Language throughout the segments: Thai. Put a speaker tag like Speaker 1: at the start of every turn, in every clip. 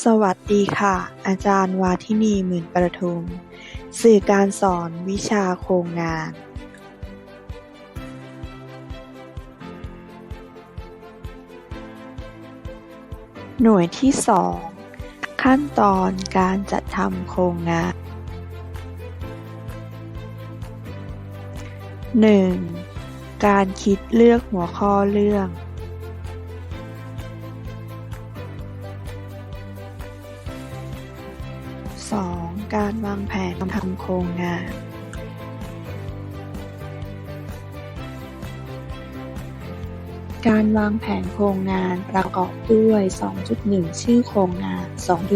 Speaker 1: สวัสดีค่ะ อาจารย์วาทินี หมื่นประทุม สื่อการสอนวิชาโครงงาน หน่วยที่2ขั้นตอนการจัดทำโครงงาน 1. การคิดเลือกหัวข้อเรื่อง 2. การวางแผนทำโครงงานการวางแผนโครงงานประกอบด้วย 2.1 ชื่อโครงงาน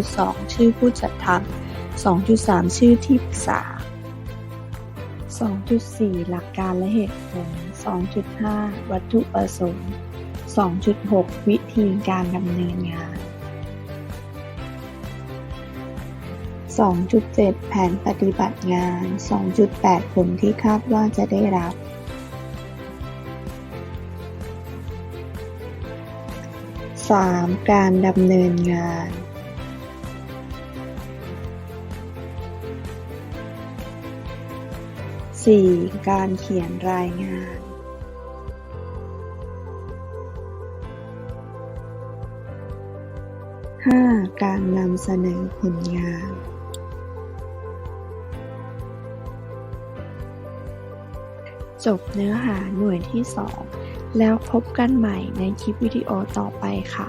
Speaker 1: 2.2 ชื่อผู้จัดทำ 2.3 ชื่อที่ปรึกษา 2.4 หลักการและเหตุผล 2.5 วัตถุประสงค์ 2.6 วิธีการดำเนินงาน 2.7 แผนปฏิบัติงาน 2.8 ผลที่คาดว่าจะได้รับ 3. การดำเนินงาน 4. การเขียนรายงาน 5. การนำเสนอผลงาน จบเนื้อหาหน่วยที่ 2 แล้วพบกันใหม่ในคลิปวิดีโอต่อไปค่ะ